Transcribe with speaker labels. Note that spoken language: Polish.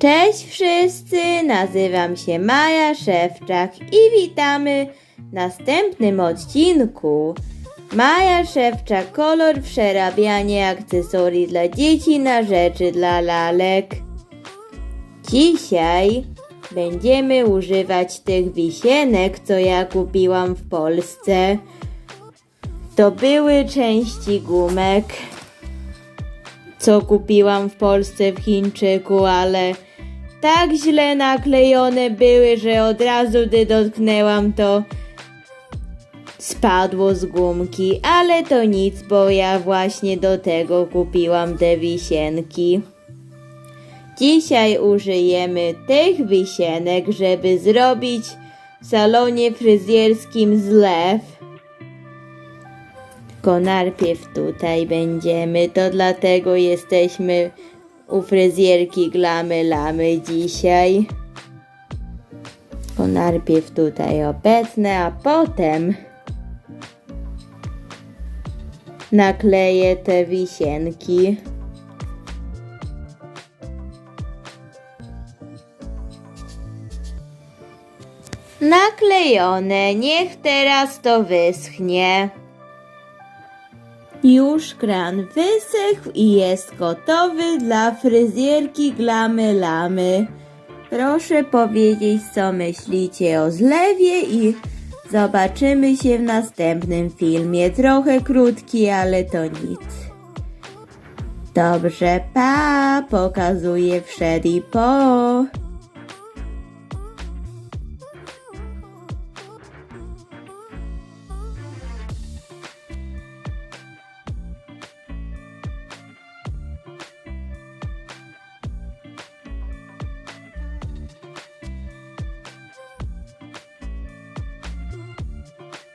Speaker 1: Cześć wszyscy, nazywam się Maja Szewczak i witamy w następnym odcinku. Maja Szewczak, kolor przerabianie akcesorii dla dzieci na rzeczy dla lalek. Dzisiaj będziemy używać tych wisienek, co ja kupiłam w Polsce. To były części gumek co kupiłam w Polsce w Chińczyku, ale tak źle naklejone były, że od razu gdy dotknęłam to spadło z gumki, ale to nic, bo ja właśnie do tego kupiłam te wisienki. Dzisiaj użyjemy tych wisienek, żeby zrobić w salonie fryzjerskim zlew. Tylko najpierw tutaj będziemy, to dlatego jesteśmy u fryzjerki Glamy Lamy dzisiaj. To najpierw tutaj obecne, a potem nakleję te wisienki. Naklejone, niech teraz to wyschnie. Już kran wysechł i jest gotowy dla fryzjerki Glamy Lamy. Proszę powiedzieć, co myślicie o zlewie i zobaczymy się w następnym filmie. Trochę krótki, ale to nic. Dobrze, pa, pokazuję wszedł i po.